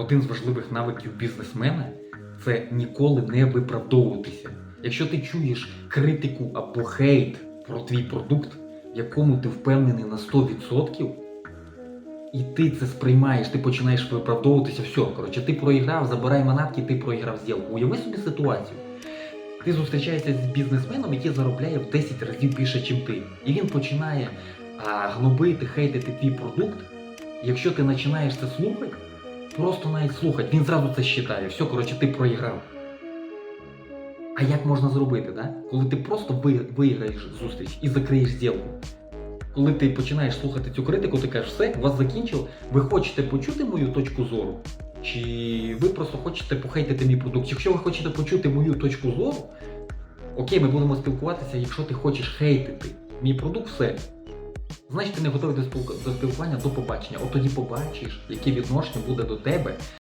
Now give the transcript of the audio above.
один з важливих навиків бізнесмена це ніколи не виправдовуватися. Якщо ти чуєш критику або хейт про твій продукт, в якому ти впевнений на 100%, і ти це сприймаєш, ти починаєш виправдовуватися, все, коротше, ти проіграв, забирай манатки, ти проіграв зділку. Уяви собі ситуацію. Ти зустрічаєшся з бізнесменом, який заробляє в 10 разів більше, ніж ти. І він починає а, гнобити, хейтити твій продукт. Якщо ти починаєш це слухати, просто навіть слухати, він зразу це считає. Все, коротше, ти проіграв. А як можна зробити, да? коли ти просто виграєш зустріч і закриєш зділку? Коли ти починаєш слухати цю критику, ти кажеш, все, вас закінчив, ви хочете почути мою точку зору? Чи ви просто хочете похейтити мій продукт? Якщо ви хочете почути мою точку зору, окей, ми будемо спілкуватися, якщо ти хочеш хейтити мій продукт, все. Значить, ти не готовий до спілкування, до побачення. От тоді побачиш, яке відношення буде до тебе